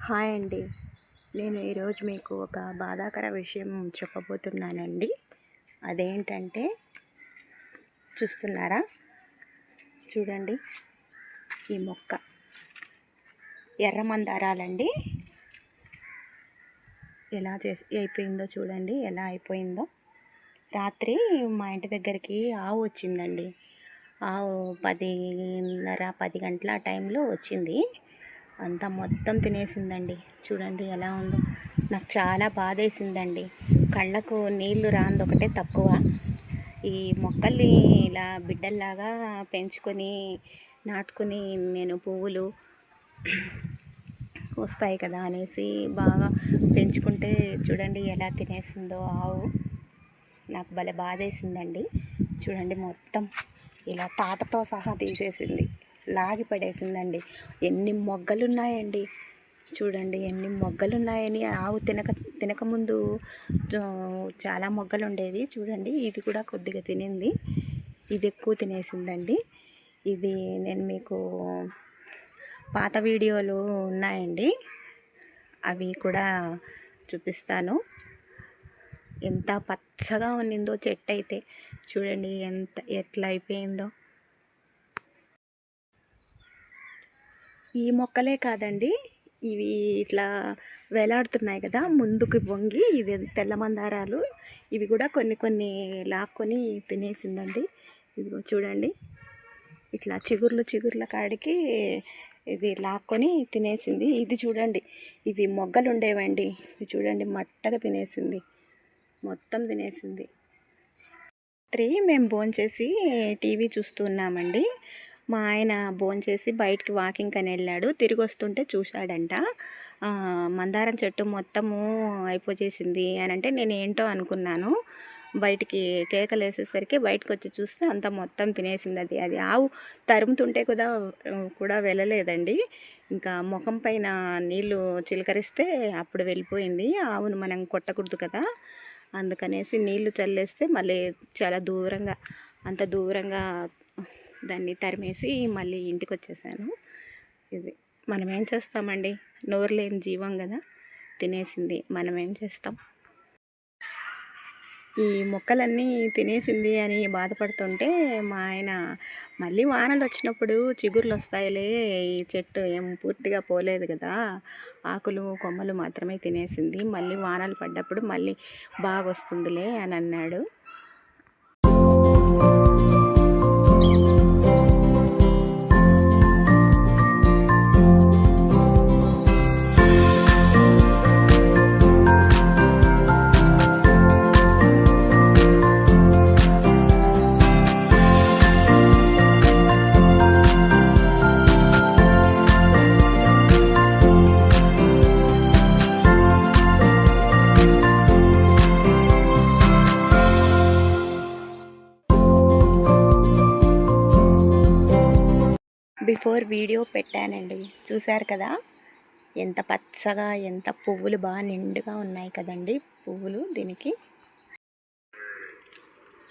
Hi అండి. నేను ఈరోజు మీకు ఒక బాధాకర విషయం చెప్పబోతున్నానండి. అదేంటంటే చూస్తున్నారా? చూడండి. ఈ మొక్క. ఎర్ర మందారాలండి. ఎలా చేసి అయిపోయిందో చూడండి. ఎలా అయిపోయిందో. రాత్రి మా ఇంటి దగ్గరికి ఆవు వచ్చిందండి. ఆవు పదిన్నర పది గంటల టైంలో వచ్చింది. అంతా మొత్తం తినేసిందండి. చూడండి ఎలా ఉందో. నాకు చాలా బాధేసిందండి. కళ్ళకు నీళ్ళు రాంది ఒకటే తక్కువ. ఈ మొక్కల్ని ఇలా బిడ్డల్లాగా పెంచుకొని నాటుకుని నేను పువ్వులు వస్తాయి కదా అనేసి బాగా పెంచుకుంటే చూడండి ఎలా తినేసిందో ఆవు. నాకు భలే బాధేసిందండి. చూడండి మొత్తం ఇలా తాతతో సహా తీసేసింది. లాగి పడేసిందండి ఎన్ని మొగ్గలు ఉన్నాయండి చూడండి ఎన్ని మొగ్గలు ఉన్నాయని ఆవు తినక తినకముందు చాలా మొగ్గలు ఉండేవి చూడండి ఇది కూడా కొద్దిగా తినింది. ఇది ఎక్కువ తినేసిందండి. ఇది నేను మీకు పాత వీడియోలు ఉన్నాయండి. అవి కూడా చూపిస్తాను. ఎంత పచ్చగా ఉన్నిందో చెట్టు అయితే. చూడండి ఎంత ఎట్లా అయిపోయిందో. ఈ మొక్కలే కాదండి. ఇవి ఇట్లా వేలాడుతున్నాయి కదా ముందుకు వంగి ఇది తెల్ల మందారాలు. ఇవి కూడా కొన్ని కొన్ని లాక్కొని తినేసిందండి. ఇదిగో చూడండి. ఇట్లా చిగుర్లు చిగుర్ల కాడికి ఇది లాక్కొని తినేసింది. ఇది చూడండి. ఇవి మొగ్గలు ఉండేవండి ఇది చూడండి మట్టగా తినేసింది. మొత్తం తినేసింది. త్రీ మేము భోంచేసి టీవీ చూస్తున్నామండి మా ఆయన భోంచేసి బయటికి వాకింగ్ అని వెళ్ళాడు. తిరిగి వస్తుంటే చూశాడంట. మందారం చెట్టు మొత్తము అయిపోచేసింది అని అంటే నేను ఏంటో అనుకున్నాను. బయటికి కేకలు వేసేసరికి బయటకు వచ్చి చూస్తే అంత మొత్తం తినేసింది అది. అది ఆవు తరుముతుంటే కూడా కూడా వెళ్ళలేదండి. ఇంకా ముఖం పైన నీళ్ళు చిలకరిస్తే అప్పుడు వెళ్ళిపోయింది. ఆవును మనం కొట్టకూడదు కదా. అందుకనేసి నీళ్ళు చల్లేస్తే మళ్ళీ చాలా దూరంగా అంత దూరంగా దాన్ని తరిమేసి మళ్ళీ ఇంటికి వచ్చేసాను ఇది మనం ఏం చేస్తామండి? నోరు లేని జీవం కదా? తినేసింది మనం ఏం చేస్తాం? ఈ మొక్కలన్నీ తినేసింది అని బాధపడుతుంటే మా ఆయన మళ్ళీ వానలు వచ్చినప్పుడు చిగుర్లు వస్తాయిలే ఈ చెట్టు ఏం పూర్తిగా పోలేదు కదా? ఆకులు కొమ్మలు మాత్రమే తినేసింది. మళ్ళీ వానలు పడ్డప్పుడు మళ్ళీ బాగా వస్తుందిలే అని అన్నాడు. బిఫోర్ వీడియో పెట్టానండి. చూశారు కదా? ఎంత పచ్చగా ఎంత పువ్వులు బాగా నిండుగా ఉన్నాయి కదండి పువ్వులు దీనికి.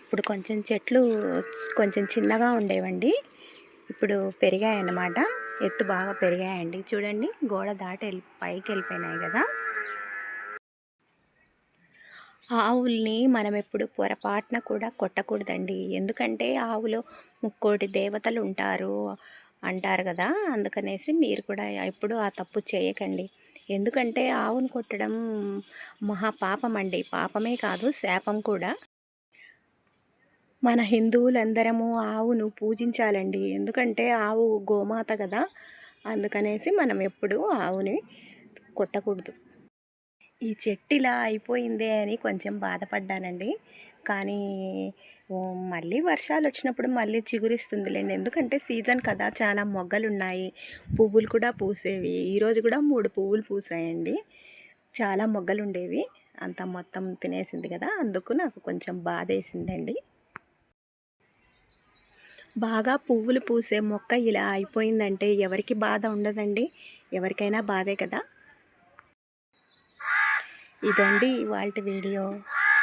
ఇప్పుడు కొంచెం చెట్లు కొంచెం చిన్నగా ఉండేవండి. ఇప్పుడు పెరిగాయన్నమాట. ఎత్తు బాగా పెరిగాయండి. చూడండి గోడ దాటి వెళ్ళి పైకి వెళ్ళిపోయినాయి కదా. ఆవుల్ని మనం ఎప్పుడు పొరపాటున కూడా కొట్టకూడదండి. ఎందుకంటే ఆవులో ముక్కోటి దేవతలు ఉంటారు. అంటారు కదా! అందుకనేసి మీరు కూడా ఎప్పుడు ఆ తప్పు చేయకండి. ఎందుకంటే ఆవును కొట్టడం మహా పాపం అండి. పాపమే కాదు శాపం కూడా. మన హిందువులందరము ఆవును పూజించాలండి. ఎందుకంటే ఆవు గోమాత కదా! అందుకనేసి మనం ఎప్పుడు ఆవుని కొట్టకూడదు. ఈ చెట్టు ఇలా అయిపోయిందే అని కొంచెం బాధపడ్డానండి. కానీ మళ్ళీ వర్షాలు వచ్చినప్పుడు మళ్ళీ చిగురిస్తుందిలేండి. ఎందుకంటే సీజన్ కదా చాలా మొగ్గలు ఉన్నాయి పువ్వులు కూడా పూసేవి. ఈరోజు కూడా మూడు పువ్వులు పూసాయండి. చాలా మొగ్గలు ఉండేవి అంత మొత్తం తినేసింది కదా అందుకు నాకు కొంచెం బాధ వేసిందండి బాగా పువ్వులు పూసే మొక్క ఇలా అయిపోయిందంటే ఎవరికి బాధ ఉండదండి. ఎవరికైనా బాధే కదా. ఇదండి వాళ్ళ వీడియో.